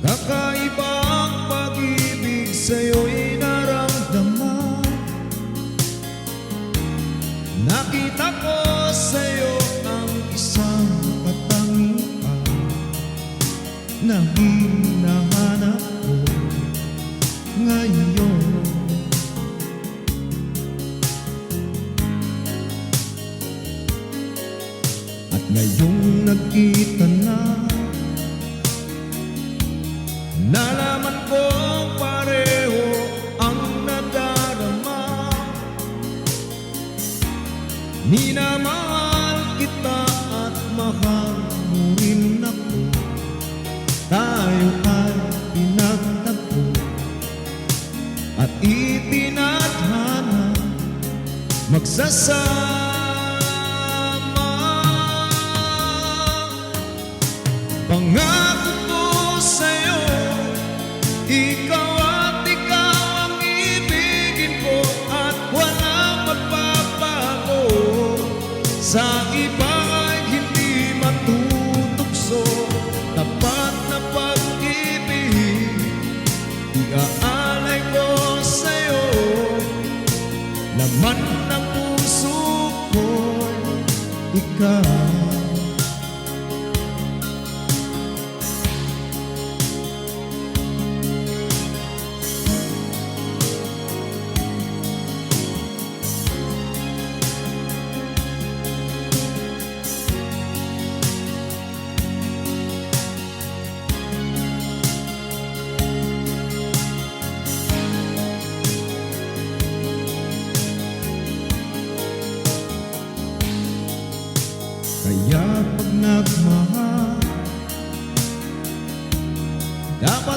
Kakaibang pag-ibig sa'yo'y naramdaman. Nakita ko sa'yo ang isang katangian. Na hinahanap ko ngayon. At ngayong nagkita na Minamahal kita at mahal mo rin ako. Tayo ay pinagtagpo At itinadhana Magsasama Laman ng puso ko Ikaw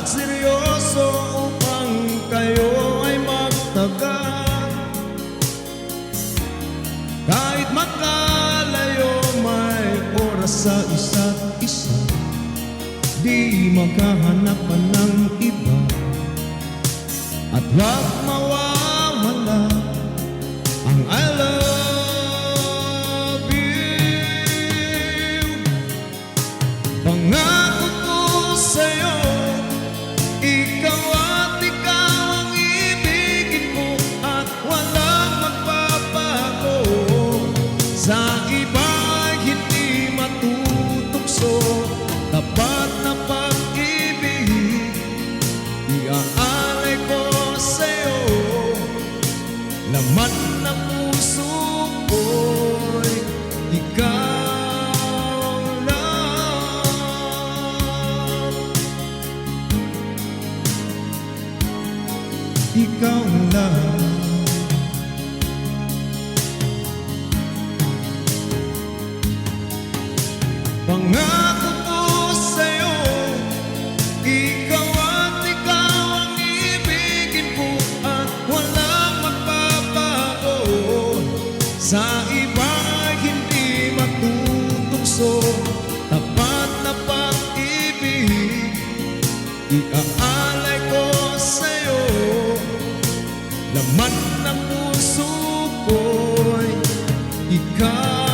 Dapat seryoso upang kayo ay magtagal Kahit makalayo may oras sa isa't isa Di magkahanapan ng iba. At wag mawawala ang I Laman ng puso ko'y ikaw lang. Ikaw lang. Pangako matutukso Tapat na pag-ibig Iaalay ko sa'yo. Laman ng puso ko'y ikaw